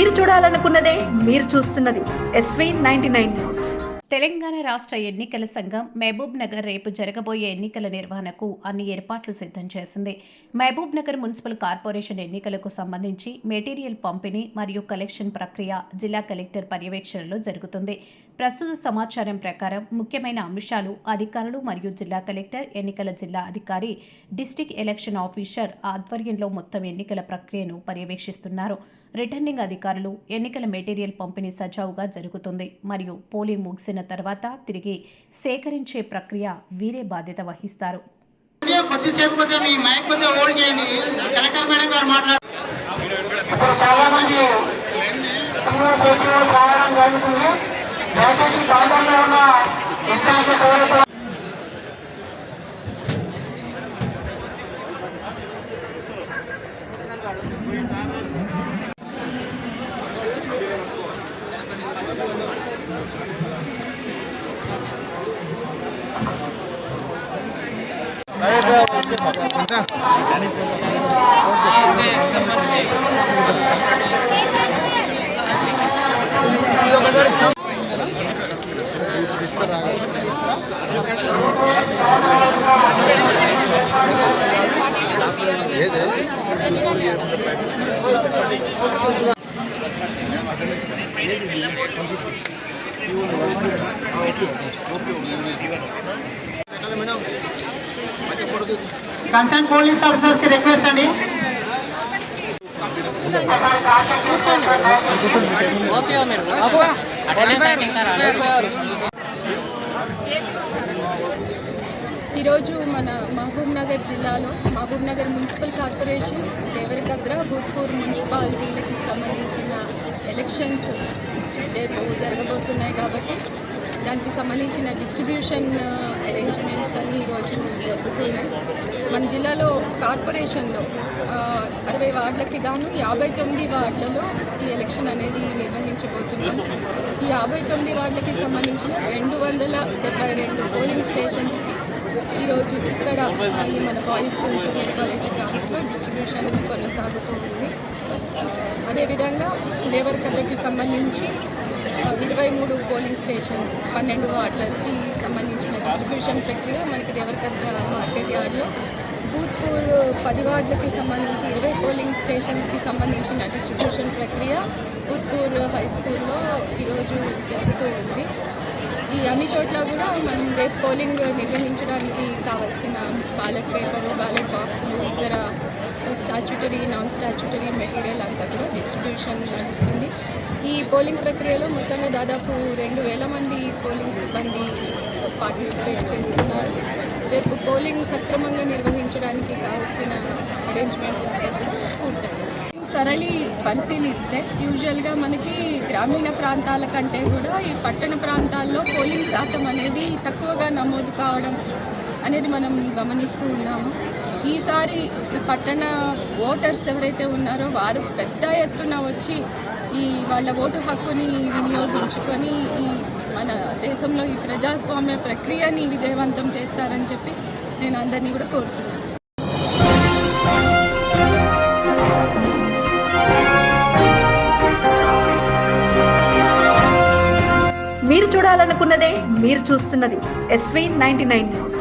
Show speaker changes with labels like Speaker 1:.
Speaker 1: మీరు చూడాలనుకున్నదే మీరు చూస్తున్నది SV ninety nine news
Speaker 2: Telangana రాష్ట్ర ఎన్నికల సంఘం మహబూబ్ నగర్ రేపు జరగబోయే ఎన్నికల నిర్వహణకు అన్ని ఏర్పాట్లు సిద్ధం చేసింది. మహబూబ్ నగర్ మున్సిపల్ కార్పొరేషన్ ఎన్నికలకు సంబంధించి మెటీరియల్ పంపిణీ మరియు కలెక్షన్ ప్రక్రియ జిల్లా కలెక్టర్ పర్యవేక్షణలో జరుగుతుంది. ప్రస్తుత సమాచారం ప్రకారం ముఖ్యమైన అంశాలు అధికారులు మరియు జిల్లా కలెక్టర్ ఎన్నికల జిల్లా అధికారి డిస్టిక్ ఎలక్షన్ ఆఫీసర్ ఆధ్వర్యంలో మొత్తం ఎన్నికల ప్రక్రియను పర్యవేక్షిస్తున్నారు. రిటర్నింగ్ అధికారులు ఎన్నికల మెటీరియల్ పంపిణీ సజావుగా జరుగుతుంది మరియు పోలింగ్ ముగిసిన తర్వాత తిరిగి సేకరించే ప్రక్రియ వీరే బాధ్యత వహిస్తారు.
Speaker 3: చాలా మంది సినిమా చేతిలో సాగడం జరుగుతుంది దయచేసి కౌంటర్లో ఉన్న కన్సర్న్ పోలీస్ ఆఫీసర్స్ కి రిక్వెస్ట్ అండి ఒకసారి క్రాస్ చెక్ చేసుకోండి సార్ దయచేసి.
Speaker 4: ఓకే మీరు అటెండెన్స్ అయితే ఇంకా రాలేదు
Speaker 5: ఈరోజు మన మహబూబ్ నగర్ జిల్లాలో మహబూబ్ నగర్ మున్సిపల్ కార్పొరేషన్ దేవరకద్ర భూత్పూర్ మున్సిపాలిటీలకు సంబంధించిన ఎలక్షన్స్ రేపు జరగబోతున్నాయి కాబట్టి దానికి సంబంధించిన డిస్ట్రిబ్యూషన్ అరేంజ్మెంట్స్ అన్నీ ఈరోజు జరుగుతున్నాయి. మన జిల్లాలో కార్పొరేషన్లో అరవై వార్డులకి గాను యాభై తొమ్మిది వార్డులలో ఈ ఎలక్షన్ అనేది నిర్వహించబోతున్నాం. ఈ యాభై తొమ్మిది వార్డులకి సంబంధించిన రెండు వందల డెబ్బై రెండు పోలింగ్ స్టేషన్స్కి ఈరోజు ఇక్కడ ఈ మన బాయ్స్ జూనియర్ కాలేజ్ గ్రౌండ్స్లో డిస్ట్రిబ్యూషన్ కొనసాగుతూ ఉంది. అదేవిధంగా అదేవిధంగా కథకి సంబంధించి ఇరవై మూడు పోలింగ్ స్టేషన్స్ పన్నెండు వార్డులకి సంబంధించిన డిస్ట్రిబ్యూషన్ ప్రక్రియ మనకి దేవరకద్ర మార్కెట్ యార్డ్లో. భూత్పూర్ పది వార్డులకి సంబంధించి ఇరవై పోలింగ్ స్టేషన్స్కి సంబంధించిన డిస్ట్రిబ్యూషన్ ప్రక్రియ భూత్పూర్ హై స్కూల్లో ఈరోజు జరుగుతూ ఉంది. ఈ అన్ని చోట్ల కూడా మనం రేపు పోలింగ్ నిర్వహించడానికి కావాల్సిన బ్యాలెట్ పేపరు బ్యాలెట్ బాక్సులు ఇతర స్టాచ్యుటరీ నాన్ స్టాచ్యుటరీ మెటీరియల్ అంతా కూడా డిస్ట్రిబ్యూషన్ నడుస్తుంది. ఈ పోలింగ్ ప్రక్రియలో మొత్తంగా దాదాపు రెండు వేల మంది పోలింగ్ సిబ్బంది పార్టిసిపేట్ చేస్తున్నారు. రేపు పోలింగ్ సక్రమంగా నిర్వహించడానికి కావాల్సిన అరేంజ్మెంట్స్ అంతా కూడా పూర్తయ్యాయి. సరళి పరిశీలిస్తే యూజువల్గా మనకి గ్రామీణ ప్రాంతాల కంటే కూడా ఈ పట్టణ ప్రాంతాల్లో పోలింగ్ శాతం అనేది తక్కువగా నమోదు కావడం అనేది మనం గమనిస్తూ ఉన్నాము. ఈసారి పట్టణ ఓటర్స్ ఎవరైతే ఉన్నారో వారు పెద్ద ఎత్తున వచ్చి ఈ వాళ్ళ ఓటు హక్కుని వినియోగించుకొని ఈ మన దేశంలో ఈ ప్రజాస్వామ్య ప్రక్రియని విజయవంతం చేస్తారని చెప్పి నేను అందరినీ కూడా కోరుతున్నాను.
Speaker 1: మీరు చూడాలనుకున్నదే మీరు చూస్తున్నది ఎస్వీ నైన్టీ నైన్ న్యూస్